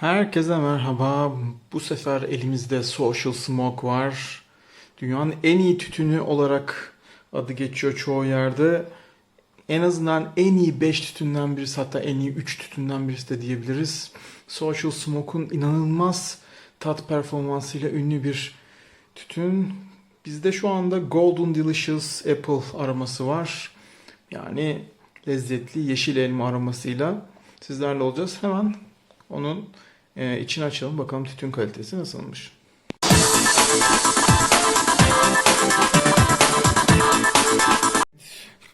Herkese merhaba. Bu sefer elimizde Social Smoke var. Dünyanın en iyi tütünü olarak adı geçiyor çoğu yerde. En azından en iyi 5 tütünden birisi hatta en iyi 3 tütünden birisi de diyebiliriz. Social Smoke'un inanılmaz tat performansıyla ünlü bir tütün. Bizde şu anda Golden Delicious Apple aroması var. Yani lezzetli yeşil elma aromasıyla sizlerle olacağız. Hemen onun e, içini açalım bakalım tütün kalitesi nasılmış.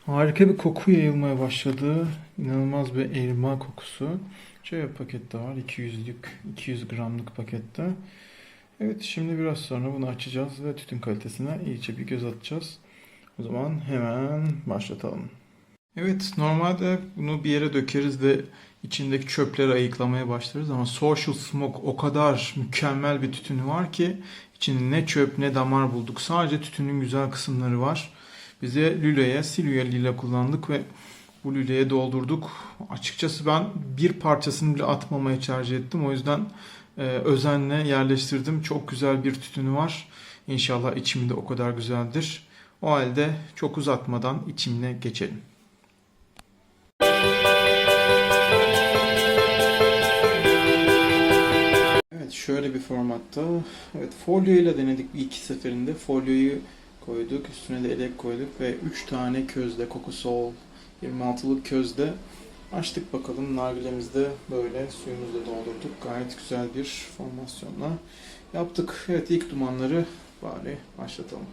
Harika bir koku yayılmaya başladı. İnanılmaz bir elma kokusu. Şöyle bir pakette var. 200'lük, 200 gramlık pakette. Evet şimdi biraz sonra bunu açacağız ve tütün kalitesine iyice bir göz atacağız. O zaman hemen başlatalım. Evet normalde bunu bir yere dökeriz ve içindeki çöpleri ayıklamaya başlarız ama Social Smoke o kadar mükemmel bir tütünü var ki içinde ne çöp ne damar bulduk. Sadece tütünün güzel kısımları var. Bize lüleye, silüye lila kullandık ve bu lüleye doldurduk. Açıkçası ben bir parçasını bile atmamaya tercih ettim. O yüzden e, özenle yerleştirdim. Çok güzel bir tütünü var. İnşallah içimi de o kadar güzeldir. O halde çok uzatmadan içimine geçelim. Şöyle bir formatta. Evet folyoyla denedik bir iki seferinde. Folyoyu koyduk. Üstüne de elek koyduk ve 3 tane közde Kokosol 26'lık közde açtık bakalım. Nargilemizde böyle suyumuzu da doldurduk. Gayet güzel bir formasyonla yaptık. Evet ilk dumanları bari başlatalım.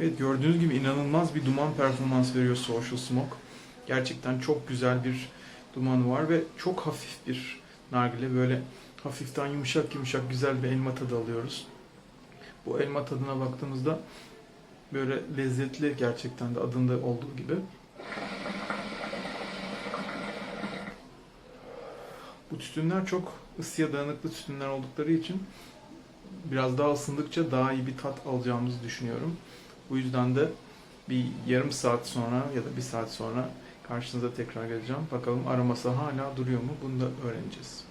Evet gördüğünüz gibi inanılmaz bir duman performans veriyor Social Smoke. Gerçekten çok güzel bir dumanı var ve çok hafif bir nargile. Böyle hafiften yumuşak yumuşak güzel bir elma tadı alıyoruz. Bu elma tadına baktığımızda böyle lezzetli gerçekten de adında olduğu gibi. Bu tütünler çok ısıya dayanıklı tütünler oldukları için biraz daha ısındıkça daha iyi bir tat alacağımızı düşünüyorum. Bu yüzden de bir yarım saat sonra ya da bir saat sonra karşınıza tekrar geleceğim. Bakalım aroması hala duruyor mu? Bunu da öğreneceğiz.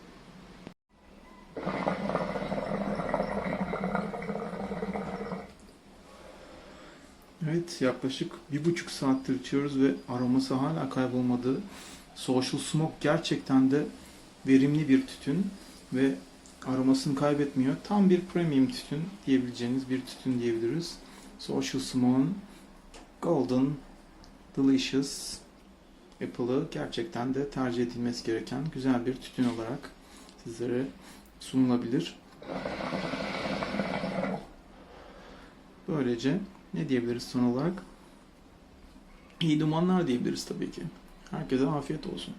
Evet yaklaşık bir buçuk saattir içiyoruz ve aroması hala kaybolmadı. Social Smoke gerçekten de verimli bir tütün ve aromasını kaybetmiyor. Tam bir premium tütün diyebileceğiniz bir tütün diyebiliriz. Social Smoke'un Golden Delicious Apple'ı gerçekten de tercih edilmesi gereken güzel bir tütün olarak sizlere sunulabilir. Böylece ne diyebiliriz son olarak? İyi dumanlar diyebiliriz tabii ki. Herkese afiyet olsun.